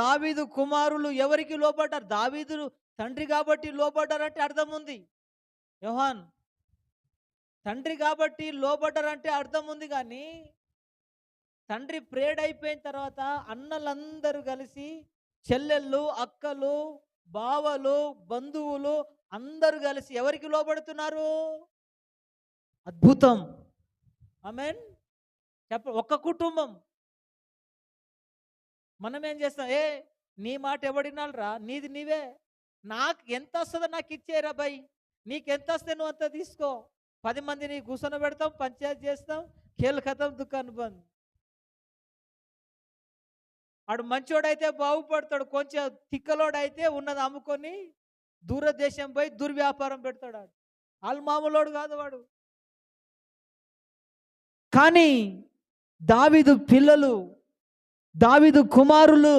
దావీదు కుమారులు ఎవరికి లోబడ్డారు? దావీదు తండ్రి కాబట్టి లోబడ్డారంటే అర్థం ఉంది యోహాన్ తండ్రి కాబట్టి లోబడ్డారంటే అర్థం ఉంది కానీ తండ్రి ప్రేడ్ అయిపోయిన తర్వాత అన్నలందరూ కలిసి చెల్లెళ్ళు అక్కలు బావలు బంధువులు అందరూ కలిసి ఎవరికి లోబడుతున్నారు? అద్భుతం. ఆమెన్? చెప్ప ఒక్క కుటుంబం. మనం ఏం చేస్తాం? ఏ నీ మాట ఎవడినాలరా నీది నీవే. నాకు ఎంత వస్తుందో నాకు ఇచ్చేరా బాయ్ నీకు ఎంత వస్తే నువ్వు అంత తీసుకో. పది మందిని కూర్చొని పెడతాం పంచాయతీ చేస్తాం ఖేల్ ఖతం దుకాణం బంద్. ఆడు మంచోడైతే బాగుపడతాడు. కొంచెం తిక్కలోడైతే ఉన్నది అమ్ముకొని దూరదేశం పోయి దుర్వ్యాపారం పెడతాడు ఆడు. వాళ్ళు మామూలోడు కాదు వాడు. కానీ దావిదు పిల్లలు దావిదు కుమారులు